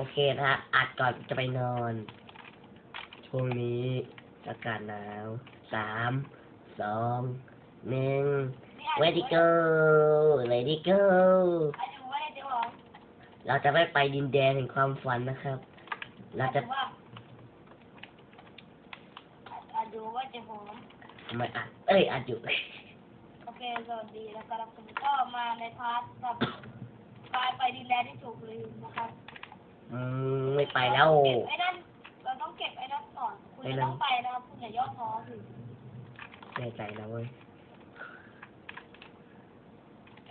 โอเคนะฮะอัดก่อนจะไปนอน ช่วงนี้อากาศหนาวสาม สอง หนึ่ง Ready go Ready go อายุไม่ได้จะบอกเราจะไม่ไปดินแดนแห่งความฝันนะครับ เราจะว่าอายุว่าจะหอมทำไมอัด เอ้ยอัดอยู่โอเคสวัสดีแล้วก็รับคุณก็มาในพาร์ทกับกายไปดินแดนที่ถูกลืมนะครับ อืมไม่ไปแล้ว เก็บไอ้นั่นเราต้องเก็บไอ้นั่นก่อนคุณจะต้องไปนะครับคุณอย่าย่อท้อสิแน่ใจนะเว้ย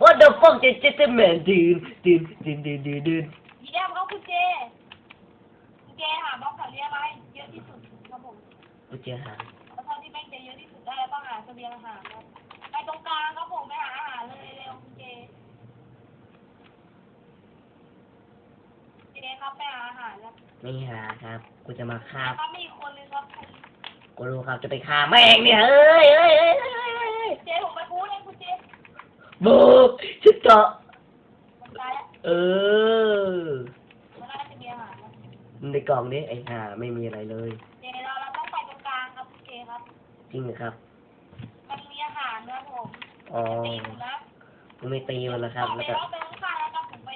What the fuck จะจะจะแมนดืนดืนดืนดืนดืนดืนยีแดมเขาคุณเจคุณเจหาบล็อกสัตว์เลี้ยงอะไรเยอะที่สุดครับผมกูเจอหางแล้วเท่าที่แม่งจะเยอะที่สุดได้แล้วต้องหาเสบียงอาหารครับไปตรงกลางครับผมไปหาอาหารเลยเร็วคุณเจ เจครับไปหาอาหารครับไม่หาครับ กูจะมาฆ่าแล้วก็มีอีกคนนึงครับคุณกูรู้ครับจะไปฆ่าแม่งเนี่ยเอ้ยเอ้ยเอ้ยเอ้ยเอ้ยเอ้ยเจผมไปพูดเองคุณเจบูชุดเกาะมันตายแล้วเออมันน่าจะมีอาหารนะในกล่องนี้ไอ้ห่าไม่มีอะไรเลย เจเราเราต้องไปตรงกลางครับคุณเจครับ จริงเหรอครับ มันมีอาหารนะครับผมอ๋อตีผมนะกูไม่ตีมันแล้วครับไปแล้วก็รอบไปข้างๆแล้วครับผมไป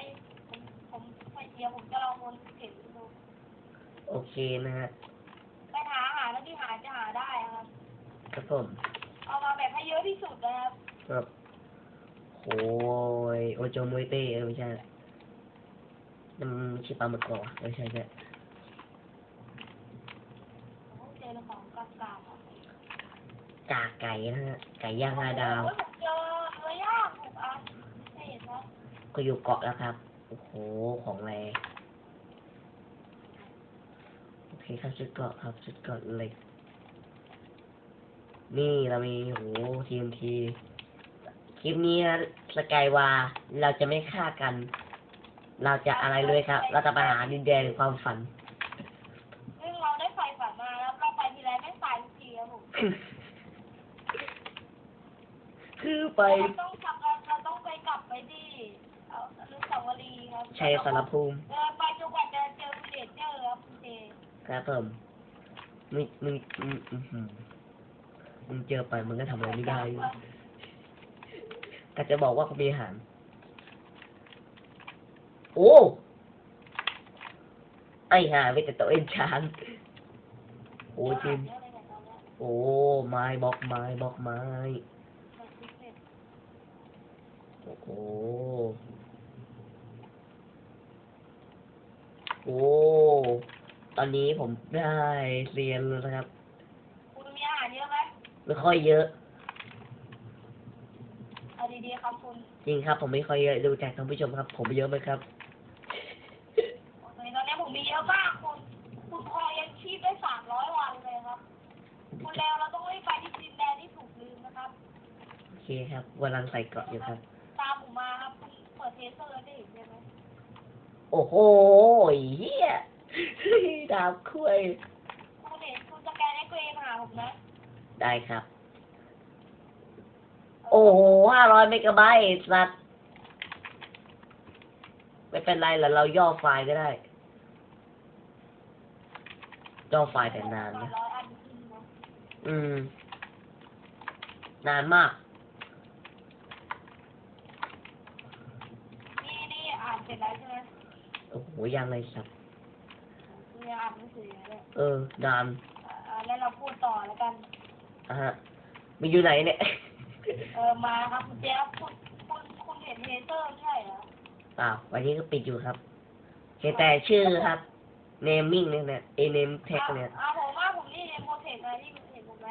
ผมผมไปเดียวผมจะลองวนเข็นดู โอ เคนะฮะไปหาอาหารแล้วที่หาจะหาได้ครับ ครับผมเอามาแบบให้เยอะที่สุดนะครับครับโอ้ยโอโจมวยเต้เออไม่ใช่มันไม่ใช่ปลาหมึกก่อเออใช่ใช่ผมเจอเรื่องของกากาครับกากไก่นะฮะไก่ย่างห้าดาว โอ้ยผมเจอเนื้อย่างผมอะไม่เห็นนะก็อยู่เกาะแล้วครับ โอ้โห ของแรงโอ เคครับชุดเกาะครับชุดเกาะเหล็ก นี่เรามีโหทีมทีคลิปนี้นะสกายวาเราจะไม่ฆ่ากัน เราจะอะไรเลยครับ เราจะไปหาดินแดนแห่งความฝันซึ่งเราได้ไฟฝันมาแล้วเราไปทีไรไม่ตายทุกทีครับผมคือไปเราต้องกลับเราเราต้องไปกลับไปที่เอาอนุสาวรีย์ครับชัยสารภูมิเดิน ครับผมมึงมึงมึงมึงเจอไปมึงก็ทำอะไรไม่ได้ก็จะบอกว่าเขามีอาหาร โอ้ ไอ้ห่าไม่แต่ตัวเอ็นชานโอ้จิมโอ้ไม้บล็อกไม้บล็อกไม้โอ้โหโอ้ ตอนนี้ผมได้เรียนแล้วนะครับ คุณมีอาหารเยอะไหมไม่ค่อยเยอะ เอาดีๆครับคุณจริงครับ ผมไม่ค่อยเยอะดูจากท่านผู้ชมครับ ผมเยอะไหมครับ ตอนนี้ผมมีเยอะมากคุณ คุณพอยังชีพได้สามร้อยวันเลยครับ คุณแล้วเราต้องรีบไปที่ดินแดนที่ถูกลืมนะครับ โอเคครับกำลังใส่เกราะอยู่ครับ ตามผมมาครับคุณเปิดเทเซอร์ได้เห็นใช่ไหม โอ้โหเฮีย ดาบคุยคุณเห็นคุณสแกนเอ็กเรย์มาหาผมนะได้ครับ โอ้โหห้าร้อยเมกะไบต์สัตว์ไม่เป็นไรหรอกเราย่อไฟล์ก็ได้ ย่อไฟล์แต่นานนะร้อยอันขึ้นนะอืม นานมาก นี่นี่อ่านเสร็จแล้วใช่ไหมโอ้โหยังเลยสัตว์นี่อ่านหนังสืออยู่เลยเออนานอ่าแล้วเราพูดต่อแล้วกัน อะฮะมีอยู่ไหนเนี่ย เออมาครับคุณเจ๊ครับคุณคุณคุณเห็นเทเซอร์ใช่เหรออ้าววันนี้ก็ปิดอยู่ครับเห็นแต่ชื่อครับ naming เนี่ยเนี่ย a name tag เนี่ยอ่าผมว่าผมนี่เห็นโปรเทคอะไรที่เห็นผมไหม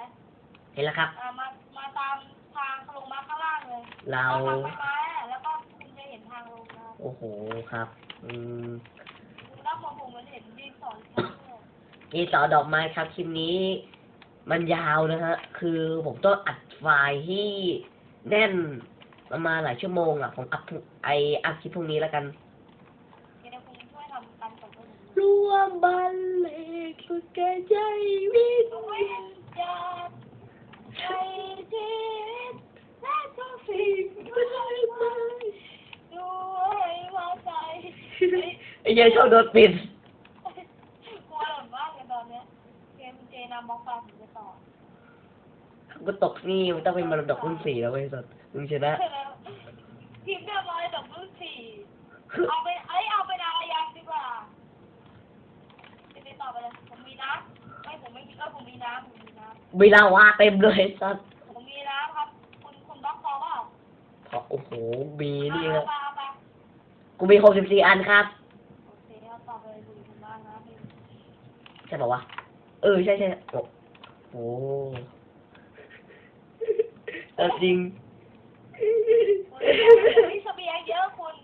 เห็นแล้วครับ อ่ามามาตามทางลงมาข้างล่างเลยเรา ทางไปไม้อะแล้วก็คุณจะเห็นทางลงนะโอ้โหครับ อืม คุณด้านบนผมมันเห็นดีสอนแค่เนี่ย กีสอดอกไม้ครับคลิปนี้มันยาวนะฮะ คือผมต้องอัดไฟล์ที่แน่นประมาณหลายชั่วโมงอะ ผมอัดพรุ่งไออัดคลิปพรุ่งนี้แล้วกันเดี๋ยวคุณช่วยทำการส่งให้ผมรวมบันเลงสุดแก่ใจวินโอ้ยจะใจเจ็บและทุกสิ่งด้วยด้วยว่าใจไอ้เหี้ยชอบโดนปิด บล็อกไฟผมจะต่อ กูตกนี่มันต้องเป็นมรดกรุ่นสี่แล้วเว้ยสัตว์มึงชนะทีมเรียบร้อยดอกรุ่นสี่เอาไปเอ้ยเอาไปนางระยำดีกว่าไปต่อไปเลยผมมีน้ำไม่ผมไม่มีก็ผมมีน้ำผมมีน้มีลาวาเต็มเลยสัตว์ำผมมีน้ำครับ คุณคุณบล็อกพอเปล่าเพราะโอ้โหมีนี่เอาครับไปเอาไปกูมีหกสิบสี่อันครับโอเคเอาต่อไปดูคุณบ้างนะพี่ใช่ป่าวะเออใช่ใช่โอ้โห เออจริง คุณมีเสบียงเยอะคุณ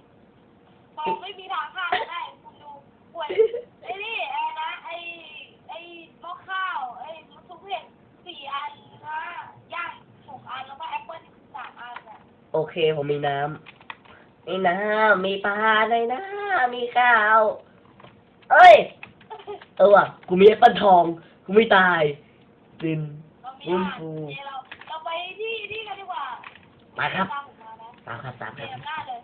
บอกไม่มีทางฆ่าได้คุณดูป่วยไอ้นี่ไอ้นะไอ้ไอ้หม้อข้าวไอ้ซุปเห็ดสี่อันนะย่างหกอันแล้วก็แอปเปิ้ลสามอันอะโอเคผมมีน้ำมีน้ำมีปลาในน้ำมีข้าว เอ้ย เออว่ะกูมีแอปเปิลทอง กูไม่ตายดิน เรามีอืมอาหารเดี๋ยวเราเราไปที่ที่กันดีกว่า ไปครับตามผมมานะตามครับตามคเตรีรับยมหน้าเลย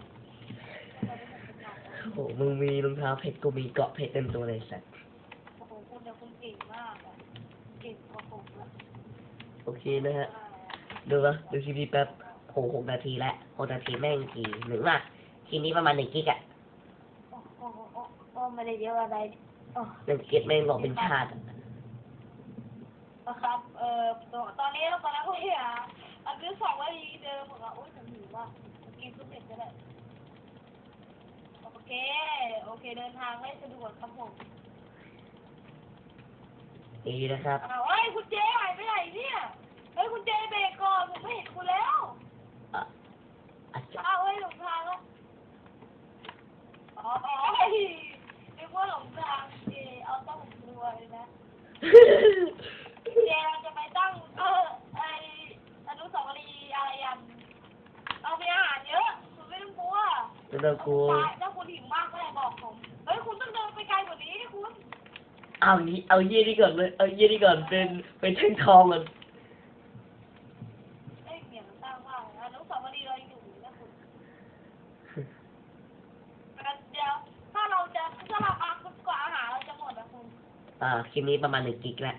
โอ้โหมึงมีรองเท้าเพชรกูมีเกาะเพชรเต็มตัวเลยสัตว์โอ้โหคุณเนี่ยคุณเก่งมากอะเก่งกว่าผมละโอเคนะฮะ ดูวะดูทีวีแป๊บโหหกนาทีแล้วหกนาทีแม่งกี่หนึ่งว่ะคลิปนี้ประมาณหนึ่งกิกอะโอ้โหโอ้โหไม่ได้เยอะอะไรโอ้หนึ่งกิกแม่งบอกเป็นชาติอะนะครับ เอ่อตัวตอนนี้เรากำลังไปหาอันที่สองว่าดีเดิมผมว่าโอ้ยผมหิวว่ะ กินซุปเผ็ดก็ได้โอเค โอเค เดินทางไม่สะดวกครับผมดีนะครับอ้าวเฮ้ยคุณเจ๊หายไปไหนเนี่ย เฮ้ยคุณเจ๊เบรกก่อนผมไม่เห็นคุณแล้ว อะอาจจะ อ้าวเฮ้ยหลงทางแล้วอ๋ออ๋อเฮ้ยนึกว่าหลงทางเจ๊เอาต้องผมรวยนะ เจเราจะไปตั้งเออไออนุสาวรีย์อะไรยันเรามีอาหารเยอะคุณไม่ต้องกลั วไม่ต้องกลัวถ้าคุณหิวมากก็เลยบอกผม เฮ้ยคุณต้องเดินไปไกลกว่านี้ดิคุณ เอายี่เอายี่นี่ก่อนเลยเอายี่นี่ก่อนเป็นเป็นแท่งทองก่อนเอ้ยเหมียนตั้งมากเลยอนุสาวรีย์เรายังอยู่นะคุณงั้นเดี๋ยวถ้าเราจะถ้าเราอาคุณกว่าอาหารเราจะหมดนะคุณ อ่าคลิปนี้ประมาณหนึ่งกิกแล้ว